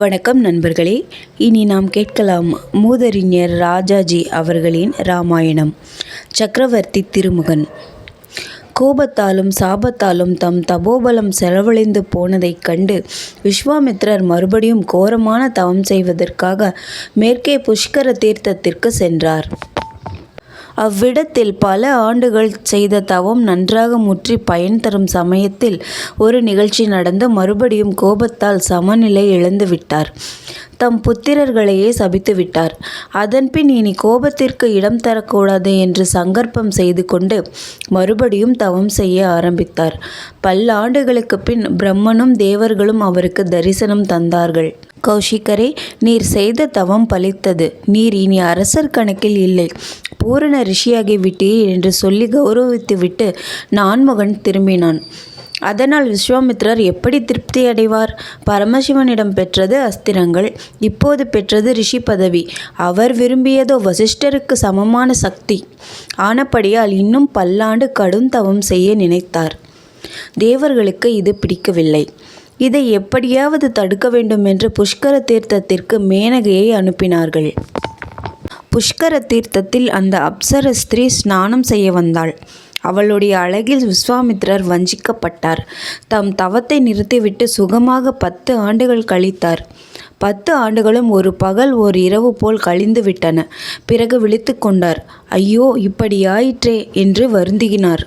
வணக்கம் நண்பர்களே. இனி நாம் கேட்கலாம் மூதறிஞர் ராஜாஜி அவர்களின் ராமாயணம். சக்கரவர்த்தி திருமுகன். கோபத்தாலும் சாபத்தாலும் தம் தபோபலம் செலவழிந்து போனதைக் கண்டு விஸ்வாமித்திரர் மறுபடியும் கோரமான தவம் செய்வதற்காக மேற்கே புஷ்கர தீர்த்தத்திற்கு சென்றார். அவ்விடத்தில் பல ஆண்டுகள் செய்த தவம் நன்றாக முற்றி பயன் தரும் சமயத்தில் ஒரு நிகழ்ச்சி நடந்து மறுபடியும் கோபத்தால் சமநிலை இழந்து விட்டார். தம் புத்திரர்களையே சபித்து விட்டார். அதன்பின் இனி கோபத்திற்கு இடம் தரக்கூடாது என்று சங்கற்பம் செய்து கொண்டு மறுபடியும் தவம் செய்ய ஆரம்பித்தார். பல்லாண்டுகளுக்கு பின் பிரம்மனும் தேவர்களும் அவருக்கு தரிசனம் தந்தார்கள். கௌஷிகரே நீர் செய்த தவம் பலித்தது. நீர் இனி அரசர் கணக்கில் இல்லை. பூரண ரிஷியாகி விட்டீர் என்று சொல்லி கௌரவித்துவிட்டு நான்முகன் திரும்பினான். அதனால் விஸ்வாமித்திரர் எப்படி திருப்தி அடைவார்? பரமசிவனிடம் பெற்றது அஸ்திரங்கள் இப்போது பெற்றது ரிஷி பதவி. அவர் விரும்பியதோ வசிஷ்டருக்கு சமமான சக்தி. ஆனபடியால் இன்னும் பல்லாண்டு கடும் தவம் செய்ய நினைத்தார். தேவர்களுக்கு இது பிடிக்கவில்லை. இதை எப்படியாவது தடுக்க வேண்டும் என்று புஷ்கர தீர்த்தத்திற்கு மேனகையை அனுப்பினார்கள். புஷ்கர தீர்த்தத்தில் அந்த அப்சர ஸ்திரீ ஸ்நானம் செய்ய வந்தாள். அவளுடைய அழகில் விஸ்வாமித்திரர் வஞ்சிக்கப்பட்டார். தம் தவத்தை நிறுத்திவிட்டு சுகமாக பத்து ஆண்டுகள் கழித்தார். பத்து ஆண்டுகளும் ஒரு பகல் ஓர் இரவு போல் கழிந்து விட்டன. பிறகு விழித்து கொண்டார். ஐயோ இப்படியாயிற்றே என்று வருந்துகினார்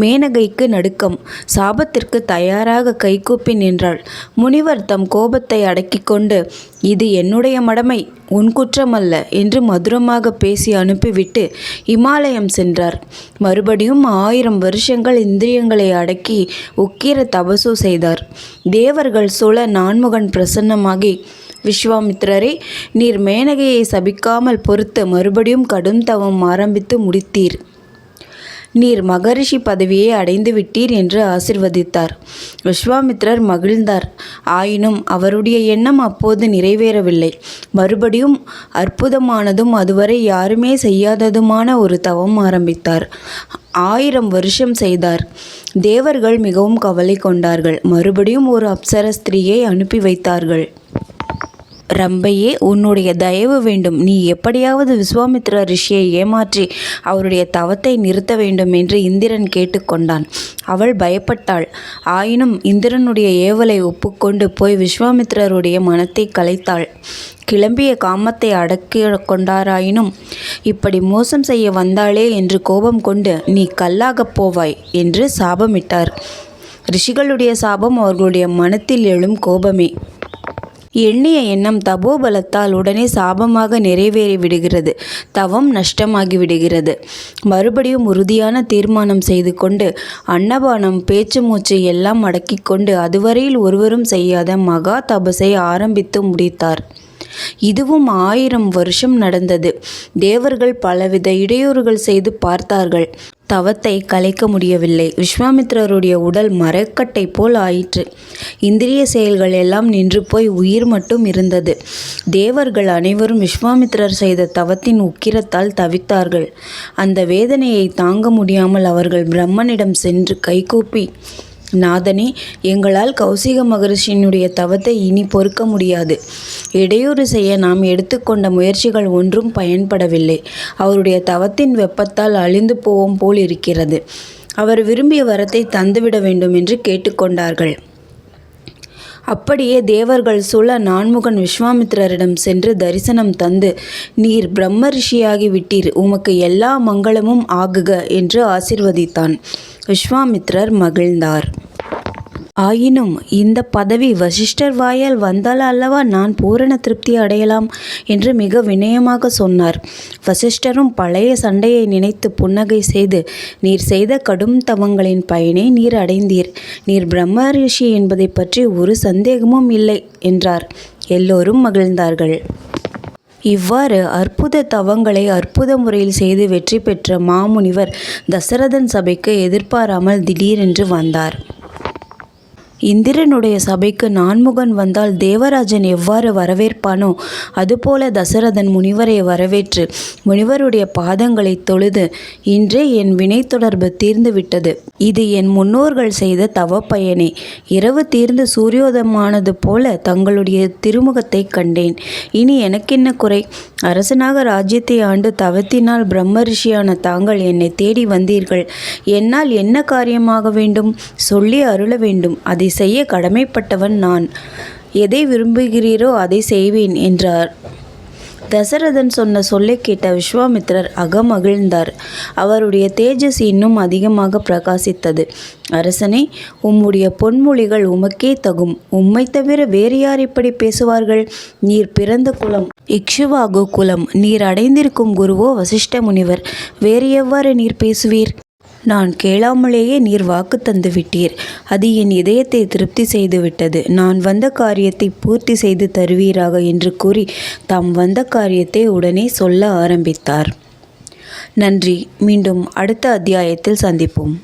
மேனகைக்கு நடுக்கம். சாபத்திற்கு தயாராக கைகூப்பி நின்றாள். முனிவர் தம் கோபத்தை அடக்கிக் கொண்டு இது என்னுடைய மடமை உன் குற்றமல்ல என்று மதுரமாக பேசி அனுப்பிவிட்டு இமாலயம் சென்றார். மறுபடியும் ஆயிரம் வருஷங்கள் இந்திரியங்களை அடக்கி உக்கிர தபசு செய்தார். தேவர்கள் சூழ நான்முகன் பிரசன்னமாகி விஸ்வாமித்திரரே நீர் மேனகையை சபிக்காமல் பொறுத்து மறுபடியும் கடும் தவம் ஆரம்பித்து முடித்தீர். நீர் மகரிஷி பதவியை அடைந்து விட்டீர் என்று ஆசிர்வதித்தார். விஸ்வாமித்திரர் மகிழ்ந்தார். ஆயினும் அவருடைய எண்ணம் அப்போது நிறைவேறவில்லை. மறுபடியும் அற்புதமானதும் அதுவரை யாருமே செய்யாததுமான ஒரு தவம் ஆரம்பித்தார். ஆயிரம் வருஷம் செய்தார். தேவர்கள் மிகவும் கவலை கொண்டார்கள். மறுபடியும் ஒரு அப்சர ஸ்திரீயை அனுப்பி வைத்தார்கள். ரம்பையே உன்னுடைய தயவு வேண்டும். நீ எப்படியாவது விஸ்வாமித்ர ரிஷியை ஏமாற்றி அவருடைய தவத்தை நிறுத்த வேண்டும் என்று இந்திரன் கேட்டுக்கொண்டான். அவள் பயப்பட்டாள். ஆயினும் இந்திரனுடைய ஏவலை ஒப்புக்கொண்டு போய் விஸ்வாமித்ரருடைய மனத்தை கலைத்தாள். கிளம்பிய காமத்தை அடக்கி கொண்டாராயினும் இப்படி மோசம் செய்ய வந்தாளே என்று கோபம் கொண்டு நீ கல்லாகப் போவாய் என்று சாபமிட்டார். ரிஷிகளுடைய சாபம் அவர்களுடைய மனத்தில் எழும் கோபமே. எண்ணிய எண்ணம் தபோபலத்தால் உடனே சாபமாக நிறைவேறி விடுகிறது. தவம் நஷ்டமாகி விடுகிறது. மறுபடியும் உறுதியான தீர்மானம் செய்து கொண்டு அன்னபானம் பேச்சு மூச்சு எல்லாம் அடக்கிக் கொண்டு அதுவரையில் ஒருவரும் செய்யாத மகா தபசை ஆரம்பித்து முடித்தார். இதுவும் ஆயிரம் வருஷம் நடந்தது. தேவர்கள் பலவித இடையூறுகள் செய்து பார்த்தார்கள். தவத்தை கலைக்க முடியவில்லை. விஸ்வாமித்திரருடைய உடல் மரக்கட்டை போல் ஆயிற்று. இந்திரிய செயல்கள் எல்லாம் நின்று போய் உயிர் மட்டும் இருந்தது. தேவர்கள் அனைவரும் விஸ்வாமித்திரர் செய்த தவத்தின் உக்கிரத்தால் தவித்தார்கள். அந்த வேதனையை தாங்க முடியாமல் அவர்கள் பிரம்மனிடம் சென்று கைகூப்பி நாதனே எங்களால் கௌசிக மகரிஷியினுடைய தவத்தை இனி பொறுக்க முடியாது. இடையூறு செய்ய நாம் எடுத்துக்கொண்ட முயற்சிகள் ஒன்றும் பயன்படவில்லை. அவருடைய தவத்தின் வெப்பத்தால் அழிந்து போவோம் போல் இருக்கிறது. அவர் விரும்பிய வரத்தை தந்துவிட வேண்டும் என்று கேட்டுக்கொண்டார்கள் அப்படியே தேவர்கள் சுழ நான்முகன் விஸ்வாமித்திரரிடம் சென்று தரிசனம் தந்து நீர் பிரம்ம ரிஷியாகி விட்டீர் உமக்கு எல்லா மங்களமும் ஆகுக என்று ஆசிர்வதித்தான். விஸ்வாமித்திரர் மகிழ்ந்தார். ஆயினும் இந்த பதவி வசிஷ்டர் வாயால் வந்தால் அல்லவா நான் பூரண திருப்தி அடையலாம் என்று மிக வினயமாக சொன்னார். வசிஷ்டரும் பழைய சண்டையை நினைத்து புன்னகை செய்து நீர் செய்த கடும் தவங்களின் பயனை நீர் அடைந்தீர். நீர் பிரம்ம ரிஷி என்பதை பற்றி ஒரு சந்தேகமும் இல்லை என்றார். எல்லோரும் மகிழ்ந்தார்கள். இவ்வாறு அற்புத தவங்களை அற்புத முறையில் செய்து வெற்றி பெற்ற மாமுனிவர் தசரதன் சபைக்கு எதிர்பாராமல் திடீரென்று வந்தார். இந்திரனுடைய சபைக்கு நான்முகன் வந்தால் தேவராஜன் எவ்வாறு வரவேற்பானோ அதுபோல தசரதன் முனிவரை வரவேற்று முனிவருடைய பாதங்களை தொழுது இன்றே என் வினை தொடர்பு தீர்ந்து விட்டது இது என் முன்னோர்கள் செய்த தவப்பயனே. இரவு தீர்ந்து சூரியோதயமானது போல தங்களுடைய திருமுகத்தை கண்டேன். இனி எனக்கென்ன குறை? அரசனாக ராஜ்யத்தை ஆண்டு தவத்தினால் பிரம்ம ரிஷியான தாங்கள் என்னை தேடி வந்தீர்கள். என்னால் என்ன காரியமாக வேண்டும்? சொல்லி அருள வேண்டும். அதை செய்ய கடமைப்பட்டவன் நான். எதை விரும்புகிறீரோ அதை செய்வேன் என்றார். தசரதன் சொன்ன சொல்லை கேட்ட விஸ்வாமித்திரர் அகமகிழ்ந்தார் அவருடைய தேஜஸ் இன்னும் அதிகமாக பிரகாசித்தது. அரசனே உம்முடைய பொன்மொழிகள் உமக்கே தகும். உம்மை தவிர வேறு யார் இப்படி பேசுவார்கள்? நீர் பிறந்த குலம் இக்ஷுவாகு குலம் நீர் அடைந்திருக்கும் குருவோ வசிஷ்ட முனிவர். வேறு எவ்வாறு நீர் பேசுவீர்? நான் கேளாமலேயே நீர் வாக்கு தந்து விட்டீர். அது என் இதயத்தை திருப்தி செய்துவிட்டது நான் வந்த காரியத்தை பூர்த்தி செய்து தருவீராக என்று கூறி தாம் வந்த காரியத்தை உடனே சொல்ல ஆரம்பித்தார். நன்றி. மீண்டும் அடுத்த அத்தியாயத்தில் சந்திப்போம்.